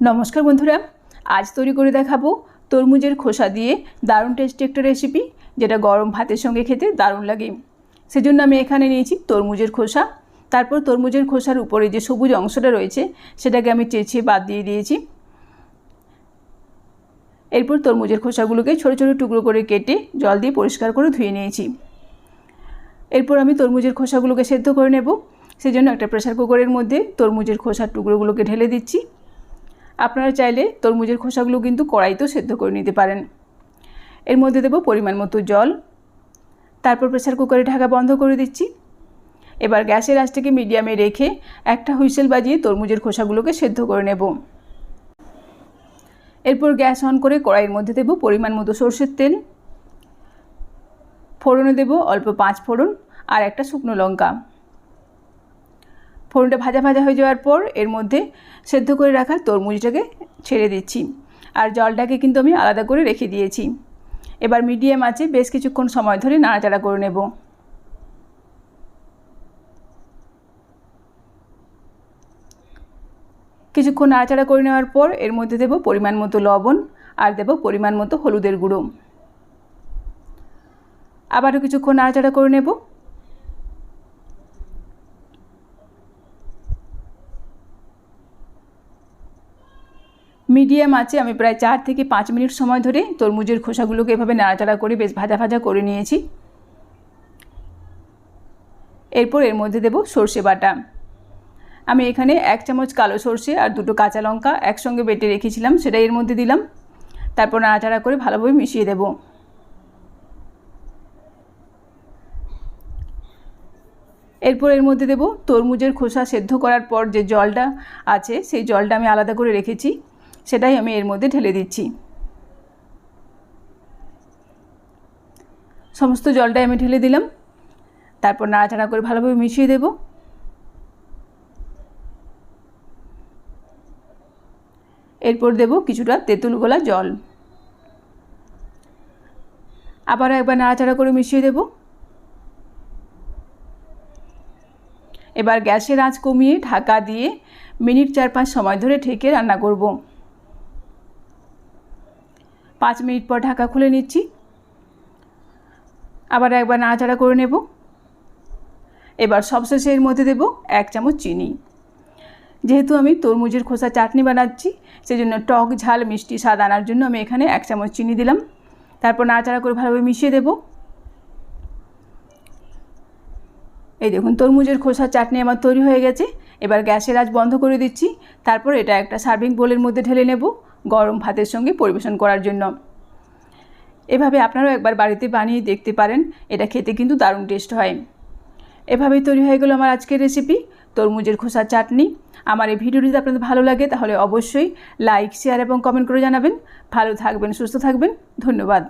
নমস্কার বন্ধুরা, আজ তৈরি করে দেখাবো তরমুজের খোসা দিয়ে দারুণ টেস্টি একটা রেসিপি যেটা গরম ভাতের সঙ্গে খেতে দারুণ লাগে। সেজন্য আমি এখানে নিয়েছি তরমুজের খোসা। তারপর তরমুজের খোসার উপরে যে সবুজ অংশটা রয়েছে, সেটাকে আমি চেঁচিয়ে বাদ দিয়ে দিয়েছি। এরপর তরমুজের খোসাগুলোকে ছোটো ছোটো টুকরো করে কেটে জল দিয়ে পরিষ্কার করে ধুয়ে নিয়েছি। এরপর আমি তরমুজের খোসাগুলোকে সেদ্ধ করে নেব। সেজন্য একটা প্রেসার কুকারের মধ্যে তরমুজের খোসার টুকরোগুলোকে ঢেলে দিচ্ছি। আপনারা চাইলে তরমুজের খোসাগুলো কিন্তু কড়াইতেও সেদ্ধ করে নিতে পারেন। এর মধ্যে দেবো পরিমাণ মতো জল। তারপর প্রেসার কুকারে ঢাকা বন্ধ করে দিচ্ছি। এবার গ্যাসের আঁচটাকে মিডিয়ামে রেখে একটা হুইসেল বাজিয়ে তরমুজের খোসাগুলোকে সেদ্ধ করে নেব। এরপর গ্যাস অন করে কড়াইয়ের মধ্যে দেবো পরিমাণ মতো সর্ষের তেল। ফোড়নে দেবো অল্প পাঁচ ফোড়ন আর একটা শুকনো লঙ্কা। ফোড়নটা ভাজা ভাজা হয়ে যাওয়ার পর এর মধ্যে সেদ্ধ করে রাখা তরমুজটাকে ছেড়ে দিচ্ছি। আর জলটাকে কিন্তু আমি আলাদা করে রেখে দিয়েছি। এবার মিডিয়াম আছে বেশ কিছুক্ষণ সময় ধরে নাড়াচাড়া করে নেব। কিছুক্ষণ নাড়াচাড়া করে নেওয়ার পর এর মধ্যে দেব পরিমাণ মতো লবণ আর দেব পরিমাণ মতো হলুদের গুঁড়ো। আবারও কিছুক্ষণ নাড়াচাড়া করে নেব। মিডিয়াম আছে। আমি প্রায় চার থেকে পাঁচ মিনিট সময় ধরে তরমুজের খোসাগুলোকে এভাবে নাড়াচাড়া করে বেশ ভাজা ভাজা করে নিয়েছি। এরপর এর মধ্যে দেব সর্ষে বাটা। আমি এখানে এক চামচ কালো সর্ষে আর দুটো কাঁচা লঙ্কা একসঙ্গে বেটে রেখেছিলাম, সেটা এর মধ্যে দিলাম। তারপর নাড়াচাড়া করে ভালোভাবে মিশিয়ে দেব। এরপর এর মধ্যে দেব তরমুজের খোসা সেদ্ধ করার পর যে জলটা আছে, সেই জলটা আমি আলাদা করে রেখেছি। সেটাই আমি এর মধ্যে ঢেলে দিচ্ছি। সমস্ত জলটাই আমি ঢেলে দিলাম। তারপর নাড়াচাড়া করে ভালোভাবে মিশিয়ে দেব। এরপর দেব কিছুটা তেঁতুল গোলা জল। আবারও একবার নাড়াচাড়া করে মিশিয়ে দেব। এবার গ্যাসের আঁচ কমিয়ে ঢাকা দিয়ে মিনিট চার পাঁচ সময় ধরে ঠেকে রান্না করব। পাঁচ মিনিট পর ঢাকা খুলে নিচ্ছি। আবার একবার নাড়াচাড়া করে নেব। এবার সবশেষে এর মধ্যে দেব এক চামচ চিনি। যেহেতু আমি তরমুজের খোসা চাটনি বানাচ্ছি সেই জন্য টক, ঝাল, মিষ্টি, স্বাদ আনার জন্য আমি এখানে এক চামচ চিনি দিলাম। তারপর নাড়াচাড়া করে ভালোভাবে মিশিয়ে দেব। এই দেখুন, তরমুজের খোসা চাটনি আমার তৈরি হয়ে গেছে। এবার গ্যাসের আজ বন্ধ করে দিচ্ছি। তারপর এটা একটা সার্ভিং বোলের মধ্যে ঢেলে নেব। গরম ভাতের সঙ্গে পরিবেশন করার জন্য। এভাবে আপনারাও একবার বাড়িতে বানিয়ে দেখতে পারেন, এটা খেতে কিন্তু দারুণ টেস্ট হয়। এভাবে তৈরি হয়ে গেলো আমার আজকের রেসিপি তরমুজের খোসা চাটনি। আমার এই ভিডিওটি যদি আপনাদের ভালো লাগে, তাহলে অবশ্যই লাইক শেয়ার এবং কমেন্ট করে জানাবেন। ভালো থাকবেন, সুস্থ থাকবেন, ধন্যবাদ।